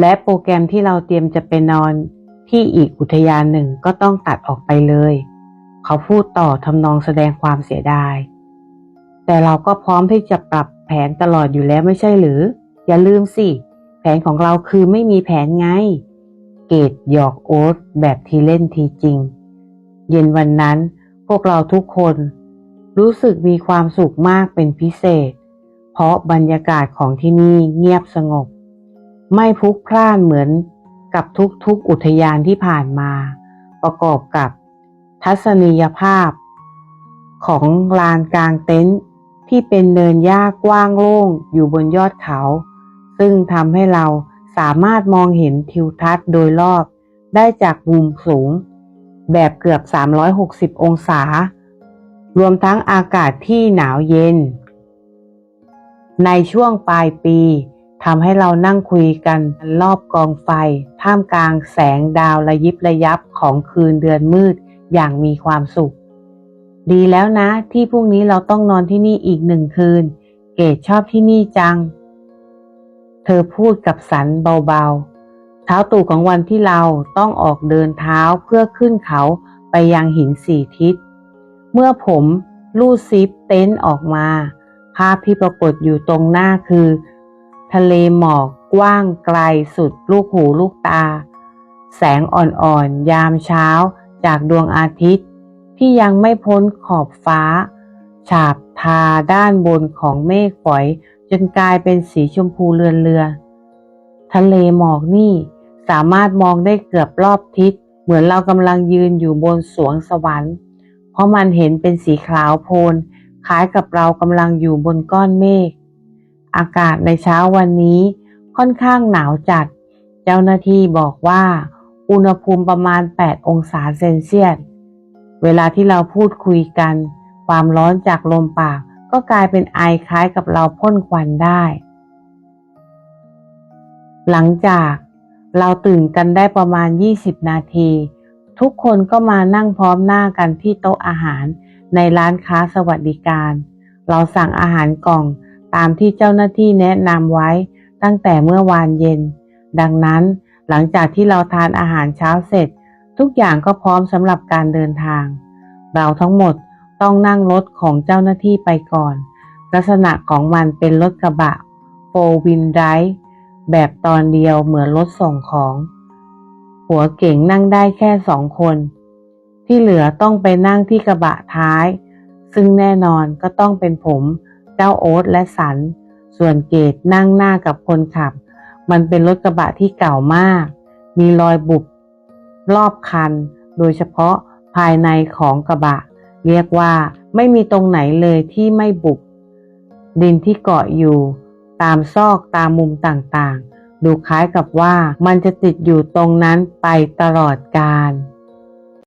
และโปรแกรมที่เราเตรียมจะไปนอนที่อีกอุทยานหนึ่งก็ต้องตัดออกไปเลย เขาพูดต่อทำนองแสดงความเสียดาย แต่เราก็พร้อมที่จะปรับแผนตลอดอยู่แล้วไม่ใช่หรือ อย่าลืมสิ แผนของเราคือไม่มีแผนไง เกดหยอกโอ๊ตแบบทีเล่นทีจริง เย็นวันนั้นพวกเราทุกคน รู้สึกมีความสุขมากเป็นพิเศษ เพราะบรรยากาศของที่นี่เงียบสงบ ไม่พลุกพล่านเหมือนกับทุกๆอุทยานที่ผ่านมา ประกอบกับทัศนียภาพ ของลานกลางเต็นท์ที่เป็นเนินหญ้ากว้างโล่งอยู่บนยอดเขา ซึ่งทำให้เราสามารถมองเห็นทิวทัศน์โดยรอบได้จากมุมสูง แบบเกือบ 360 องศา รวมทั้งอากาศที่หนาวเย็น ในช่วงปลายปี ทำให้เรานั่งคุยกันรอบกองไฟ ท่ามกลางแสงดาวระยิบระยับของคืนเดือนมืดอย่างมีความสุข ดีแล้วนะที่พรุ่งนี้เราต้องนอนที่นี่อีกหนึ่งคืน เกดชอบที่นี่จัง เธอพูดกับสันเบาๆ เช้าตู่ของวันที่เราต้องออกเดินเท้าเพื่อขึ้นเขาไปยังหินสี่ทิศ เมื่อผมลูดซิปเต็นท์ออกมา ภาพที่ปรากฏอยู่ตรงหน้าคือ ทะเลหมอกกว้างไกลสุดลูกหูลูกตา แสงอ่อนๆยามเช้าจากดวงอาทิตย์ ที่ยังไม่พ้นขอบฟ้า ฉาบทาด้านบนของเมฆฝอย จนกลายเป็นสีชมพูเรือนเรือทะเลหมอกนี่สามารถมองได้เกือบรอบทิศ เหมือนเรากำลังยืนอยู่บนสวงสวรรค์ เพราะมันเห็นเป็นสีขาวโพลนคล้ายกับเรากำลังอยู่บนก้อนเมฆ อากาศในเช้าวันนี้ค่อนข้างหนาวจัด เจ้าหน้าที่บอกว่า อุณหภูมิประมาณ 8 องศาเซนเซียส เวลาที่เราพูดคุยกัน ความร้อนจากลมปากก็กลายเป็นไอคล้ายกับเราพ่นควันได้ หลังจากเราตื่นกันได้ประมาณ 20 นาที ทุกคนก็มานั่งพร้อมหน้ากันที่โต๊ะอาหารในร้านค้าสวัสดิการ เราสั่งอาหารกล่อง ตามที่เจ้าหน้าที่แนะนำไว้ตั้งแต่เมื่อวานเย็น ดังนั้นหลังจากที่เราทานอาหารเช้าเสร็จ ทุกอย่างก็พร้อมสำหรับการเดินทาง เราทั้งหมดต้องนั่งรถของเจ้าหน้าที่ไปก่อน ลักษณะของมันเป็นรถกระบะโฟวินไดแบบตอนเดียวเหมือนรถส่งของ หัวเก่งนั่งได้แค่สองคน ที่เหลือต้องไปนั่งที่กระบะท้าย ซึ่งแน่นอนก็ต้องเป็นผม เจ้าโอ๊ตและสัน ส่วนเกดนั่งหน้ากับคนขับ มันเป็นรถกระบะที่เก่ามาก มีรอยบุบรอบคัน โดยเฉพาะภายในของกระบะ เรียกว่าไม่มีตรงไหนเลยที่ไม่บุบดินที่เกาะอยู่ ตามซอกตามมุมต่างๆ ดูคล้ายกับว่ามันจะติดอยู่ตรงนั้นไปตลอดกาล